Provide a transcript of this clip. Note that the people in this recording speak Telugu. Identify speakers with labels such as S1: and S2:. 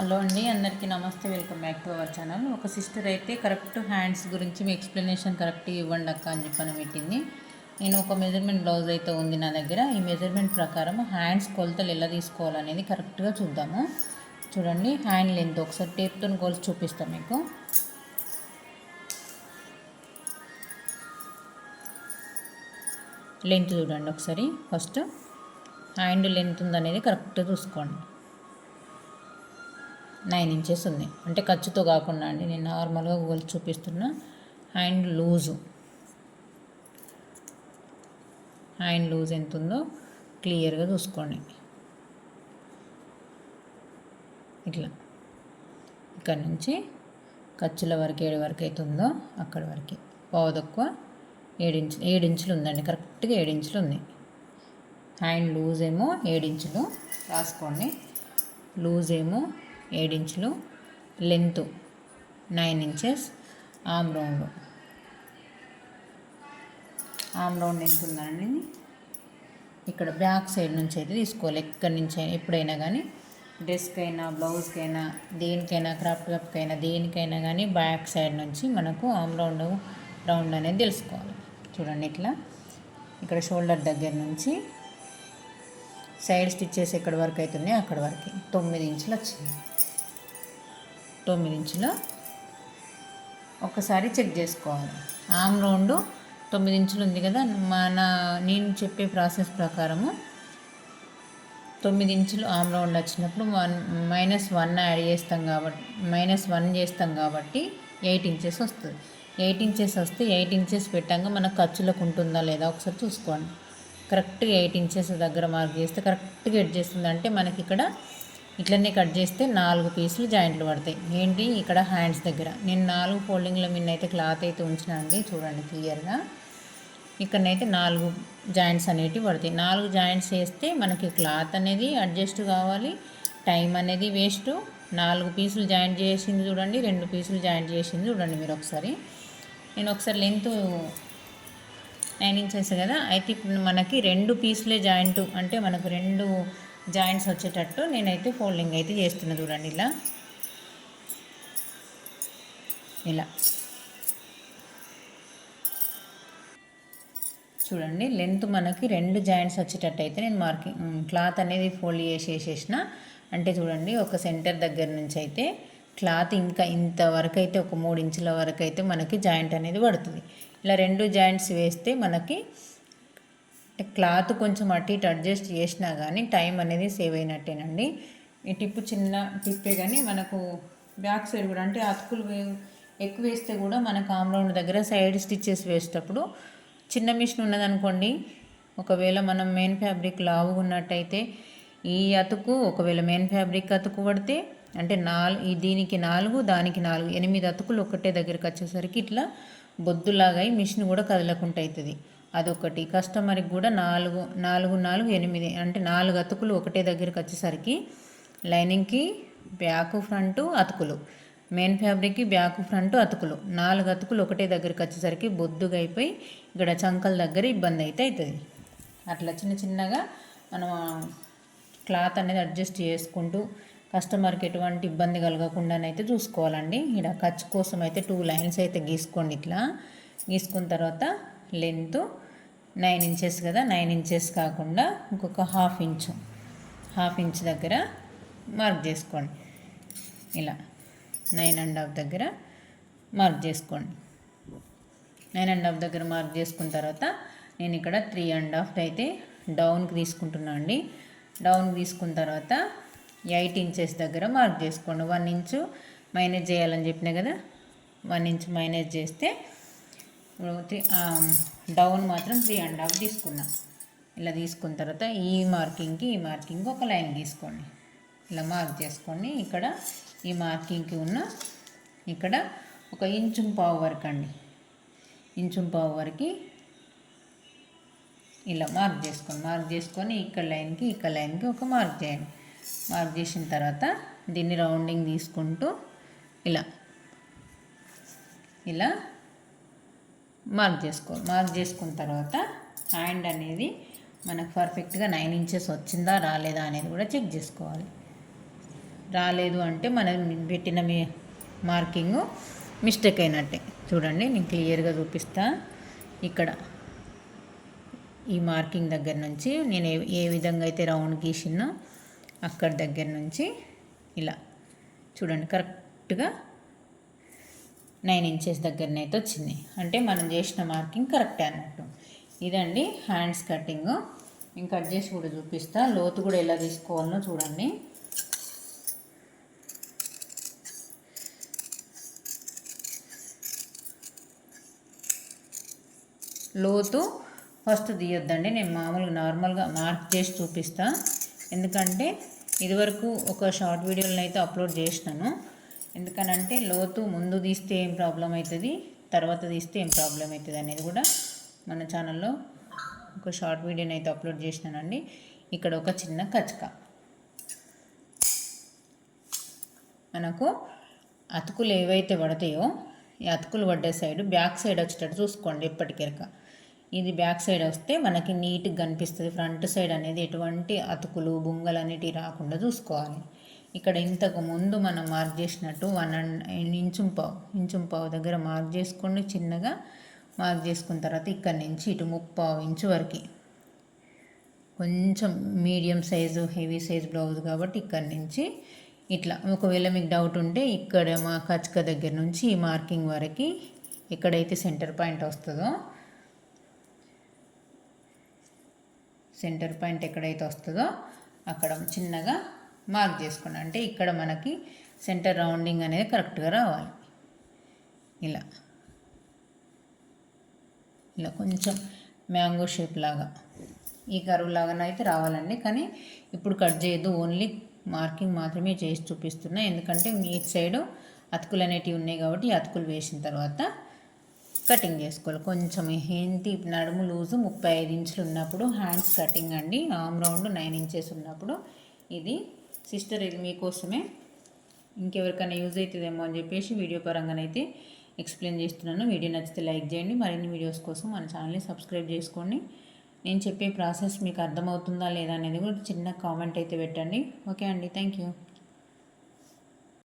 S1: హలో అండి అందరికీ నమస్తే welcome back to our channel. ఒక సిస్టర్ అయితే కరెక్ట్ హ్యాండ్స్ గురించి మీ ఎక్స్ప్లెనేషన్ కరెక్ట్ ఇవ్వండి అక్క అని చెప్పని పెట్టింది. నేను ఒక మెజర్మెంట్ బ్లౌజ్ అయితే ఉంది నా దగ్గర. ఈ మెజర్మెంట్ ప్రకారం హ్యాండ్స్ కొలతలు ఎలా తీసుకోవాలనేది కరెక్ట్గా చూద్దాము. చూడండి హ్యాండ్ లెంత్ ఒకసారి టేప్తో కొలిచి చూపిస్తాను మీకు. లెంత్ చూడండి ఒకసారి. ఫస్ట్ హ్యాండ్ లెంత్ ఉందనేది కరెక్ట్గా చూసుకోండి. నైన్ ఇంచెస్ ఉంది. అంటే ఖర్చుతో కాకుండా అండి. నేను నార్మల్గా గోల్ చూపిస్తున్నా హ్యాండ్ లూజు. హ్యాండ్ లూజ్ ఎంత ఉందో క్లియర్గా చూసుకోండి. ఇట్లా. ఇక్కడ నుంచి ఖర్చుల వరకు ఏడు వరకు అయితే ఉందో అక్కడ వరకు. పావు తక్కువ ఏడించు ఏడించులు ఉందండి. కరెక్ట్గా ఏడించులు ఉంది. హ్యాండ్ లూజ్ ఏమో ఏడించులు రాసుకోండి. లూజ్ ఏమో ఏడు ఇంచులు. Length nine inches. Arm round. Arm round ఎంత ఉందండి? ఇక్కడ బ్యాక్ సైడ్ నుంచి అయితే తీసుకోవాలి. ఎక్కడి నుంచి అయినా ఎప్పుడైనా కానీ డ్రెస్కి అయినా బ్లౌజ్కి అయినా దేనికైనా క్రాఫ్ట్ వర్క్ అయినా దేనికైనా కానీ బ్యాక్ సైడ్ నుంచి మనకు ఆమ్ రౌండ్ రౌండ్ అనేది తెలుసుకోవాలి. చూడండి ఇట్లా. ఇక్కడ షోల్డర్ దగ్గర నుంచి సైడ్ స్టిచ్చెస్ ఎక్కడి వరకు అవుతున్నాయి అక్కడి వరకు. తొమ్మిది ఇంచులు వచ్చింది. తొమ్మిది ఇంచులు ఒకసారి చెక్ చేసుకోవాలి. ఆమ్ రౌండ్ తొమ్మిది ఇంచులు ఉంది కదా మన నేను చెప్పే ప్రాసెస్ ప్రకారము తొమ్మిది ఇంచులు ఆమ్ రౌండ్ వచ్చినప్పుడు వన్ మైనస్ వన్ యాడ్ చేస్తాం కాబట్టి మైనస్ వన్ చేస్తాం కాబట్టి ఎయిట్ ఇంచెస్ వస్తుంది. ఎయిట్ ఇంచెస్ వస్తే ఎయిట్ ఇంచెస్ పెట్టాక మన ఖర్చులకు ఉంటుందా లేదా ఒకసారి చూసుకోండి. కరెక్ట్గా ఎయిట్ ఇంచెస్ దగ్గర మార్క్ చేస్తే కరెక్ట్గా ఎడ్ చేస్తుంది అంటే మనకి ఇక్కడ ఇట్లనే కట్ చేస్తే నాలుగు పీసులు జాయింట్లు పడతాయి. ఏంటి? ఇక్కడ హ్యాండ్స్ దగ్గర. నేను నాలుగు ఫోల్డింగ్ల మీద అయితే క్లాత్ అయితే ఉంచినండి చూడండి క్లియర్గా. ఇక్కడనైతే నాలుగు జాయింట్స్ అనేటివి పడతాయి. నాలుగు జాయింట్స్ వేస్తే మనకి క్లాత్ అనేది అడ్జస్ట్ కావాలి. టైం అనేది వేస్ట్ నాలుగు పీసులు జాయింట్ చేసింది చూడండి. రెండు పీసులు జాయింట్ చేసింది చూడండి మీరు ఒకసారి. నేను ఒకసారి లెంత్ నైన్ ఇంచెస్ కదా. అయితే ఇప్పుడు మనకి రెండు పీసులే జాయింట్. అంటే మనకు రెండు జాయింట్స్ వచ్చేటట్టు నేనైతే ఫోల్డింగ్ అయితే చేస్తున్నా చూడండి ఇలా. ఇలా. చూడండి లెంత్ మనకి రెండు జాయింట్స్ వచ్చేటట్టు అయితే నేను మార్కింగ్ క్లాత్ అనేది ఫోల్డ్ చేసేసేసిన అంటే చూడండి ఒక సెంటర్ దగ్గర నుంచి అయితే క్లాత్ ఇంకా ఇంతవరకు అయితే ఒక మూడు ఇంచుల వరకు అయితే మనకి జాయింట్ అనేది పడుతుంది. ఇలా రెండు జాయింట్స్ వేస్తే మనకి క్లాత్ కొంచెం అటు ఇటు అడ్జస్ట్ చేసినా కానీ టైం అనేది సేవ్ అయినట్టేనండి. ఈ టిప్పు చిన్న టిప్పే కానీ మనకు బ్యాక్ సైడ్ కూడా అంటే అతుకులు ఎక్కువ వేస్తే కూడా మనకు ఆమ్రౌండ్ దగ్గర సైడ్ స్టిచ్చెస్ వేసేటప్పుడు చిన్న మిషన్ ఉన్నదనుకోండి ఒకవేళ మనం మెయిన్ ఫ్యాబ్రిక్ లావుగా ఉన్నట్టయితే ఈ అతుకు ఒకవేళ మెయిన్ ఫ్యాబ్రిక్ అతుకు పడితే అంటే నాలుగు దీనికి నాలుగు దానికి నాలుగు ఎనిమిది అతుకులు ఒకటే దగ్గరికి వచ్చేసరికి ఇట్లా బొద్దులాగా మిషన్ కూడా కదలకుండా అవుతుంది అదొకటి. కస్టమర్కి కూడా నాలుగు నాలుగు నాలుగు ఎనిమిది అంటే నాలుగు అతుకులు ఒకటే దగ్గరికి వచ్చేసరికి లైనింగ్కి బ్యాక్ ఫ్రంట్ అతుకులు. మెయిన్ ఫ్యాబ్రిక్కి బ్యాక్ ఫ్రంట్ అతుకులు. నాలుగు అతుకులు ఒకటే దగ్గరికి వచ్చేసరికి బొద్దుగా అయిపోయి ఇక్కడ చంకల దగ్గర ఇబ్బంది అయితే అవుతుంది అట్లా చిన్న చిన్నగా మనం క్లాత్ అనేది అడ్జస్ట్ చేసుకుంటూ కస్టమర్కి ఎటువంటి ఇబ్బంది కలగకుండానైతే చూసుకోవాలండి. ఇక్కడ ఖర్చు కోసం అయితే టూ లైన్స్ అయితే గీసుకోండి ఇట్లా. గీసుకున్న తర్వాత లెంత్ నైన్ ఇంచెస్ కదా నైన్ ఇంచెస్ కాకుండా ఇంకొక హాఫ్ ఇంచు. హాఫ్ ఇంచ్ దగ్గర మార్క్ చేసుకోండి. ఇలా నైన్ అండ్ హాఫ్ దగ్గర మార్క్ చేసుకోండి. నైన్ అండ్ హాఫ్ దగ్గర మార్క్ చేసుకున్న తర్వాత నేను ఇక్కడ త్రీ అండ్ హాఫ్ అయితే డౌన్కి తీసుకుంటున్నా అండి. డౌన్ తీసుకున్న తర్వాత ఎయిట్ ఇంచెస్ దగ్గర మార్క్ చేసుకోండి. వన్ ఇంచు మైనస్ చేయాలని చెప్పినా కదా వన్ ఇంచ్ మైనస్ చేస్తే డౌన్ మాత్రం త్రీ అండ్ హాఫ్ తీసుకున్నా. ఇలా తీసుకున్న తర్వాత ఈ మార్కింగ్కి ఈ మార్కింగ్ ఒక లైన్ తీసుకోండి. ఇలా మార్క్ చేసుకోండి ఇక్కడ ఈ మార్కింగ్కి ఉన్న ఇక్కడ ఒక ఇంచు పావు వరకు అండి. ఇంచు పావు వరకు ఇలా మార్క్ చేసుకోండి మార్క్ చేసుకొని ఇక్కడ లైన్కి ఇక్కడ లైన్కి ఒక మార్క్ చేయండి. మార్క్ చేసిన తర్వాత దీన్ని రౌండింగ్ తీసుకుంటూ ఇలా ఇలా మార్క్ చేసుకోవాలి మార్క్ చేసుకున్న తర్వాత హ్యాండ్ అనేది మనకు పర్ఫెక్ట్గా నైన్ ఇంచెస్ వచ్చిందా రాలేదా అనేది కూడా చెక్ చేసుకోవాలి. రాలేదు అంటే మనం పెట్టిన మీ మార్కింగ్ మిస్టేక్ అయినట్టే. చూడండి నేను క్లియర్గా చూపిస్తా. ఇక్కడ ఈ మార్కింగ్ దగ్గర నుంచి నేను ఏ ఏ విధంగా అయితే రౌండ్ గీసినా అక్కడ దగ్గర నుంచి ఇలా. చూడండి కరెక్ట్గా నైన్ ఇంచెస్ దగ్గరనైతే వచ్చింది అంటే మనం చేసిన మార్కింగ్ కరెక్టే అన్నట్టు. ఇదండి హ్యాండ్స్ కటింగ్. నేను కట్ చేసి కూడా చూపిస్తా. లోతు కూడా ఎలా తీసుకోవాలనో చూడండి. లోతు ఫస్ట్ తీయొద్దండి. నేను మామూలుగా నార్మల్గా మార్క్ చేసి చూపిస్తా. ఎందుకంటే ఇదివరకు ఒక షార్ట్ వీడియోలను అయితే అప్లోడ్ చేసినాను. ఎందుకనంటే లోతు ముందు తీస్తే ఏం ప్రాబ్లం అవుతుంది? తర్వాత తీస్తే ఏం ప్రాబ్లం అవుతుంది అనేది కూడా మన ఛానల్లో ఒక షార్ట్ వీడియోని అయితే అప్లోడ్ చేసినానండి. ఇక్కడ ఒక చిన్న కచక. మనకు అతుకులు ఏవైతే పడతాయో ఈ అతుకులు పడ్డే సైడ్ బ్యాక్ సైడ్ వచ్చేటట్టు చూసుకోండి ఎప్పటికెరక ఇది బ్యాక్ సైడ్ వస్తే మనకి నీట్గా కనిపిస్తుంది. ఫ్రంట్ సైడ్ అనేది ఎటువంటి అతుకులు బొంగలు అనేటివి రాకుండా చూసుకోవాలి. ఇక్కడ ఇంతకు ముందు మనం మార్క్ చేసినట్టు వన్ అండ్ ఇంచుంపావు పావు పావు దగ్గర మార్క్ చేసుకోండి చిన్నగా మార్క్ చేసుకున్న తర్వాత ఇక్కడ నుంచి ఇటు ముప్పావు ఇంచు వరకు. కొంచెం medium size heavy size blouse కాబట్టి ఇక్కడ నుంచి ఇట్లా. ఒకవేళ మీకు డౌట్ ఉంటే ఇక్కడ మా కచక దగ్గర నుంచి ఈ మార్కింగ్ వరకు ఎక్కడైతే సెంటర్ పాయింట్ వస్తుందో సెంటర్ పాయింట్ ఎక్కడైతే వస్తుందో అక్కడ చిన్నగా మార్క్ చేసుకోండి అంటే ఇక్కడ మనకి సెంటర్ రౌండింగ్ అనేది కరెక్ట్గా రావాలి. ఇలా. ఇలా కొంచెం మ్యాంగో షేప్ లాగా. ఈ కరువు లాగానైతే రావాలండి. కానీ ఇప్పుడు కట్ చేయదు ఓన్లీ మార్కింగ్ మాత్రమే చేసి చూపిస్తున్నా. ఎందుకంటే మీ సైడు అతుకులు అనేటివి ఉన్నాయి కాబట్టి అతుకులు వేసిన తర్వాత కటింగ్ చేసుకోవాలి. కొంచెం ఏంటి? నడుము లూజు ముప్పై ఐదు ఇంచులు ఉన్నప్పుడు హ్యాండ్స్ కటింగ్ అండి. ఆమ్ రౌండ్ నైన్ ఇంచెస్ ఉన్నప్పుడు ఇది సిస్టర్ ఇది మీకోసమే. ఇంకెవరికైనా యూజ్ అవుతుందేమో అని చెప్పేసి వీడియో పరంగానైతే ఎక్స్ప్లెయిన్ చేస్తున్నాను. వీడియో నచ్చితే లైక్ చేయండి. మరిన్ని వీడియోస్ కోసం మన ఛానల్ని సబ్స్క్రైబ్ చేసుకోండి. నేను చెప్పే ప్రాసెస్ మీకు అర్థమవుతుందా లేదా అనేది కూడా చిన్న కామెంట్ అయితే పెట్టండి. ఓకే అండి. Thank you.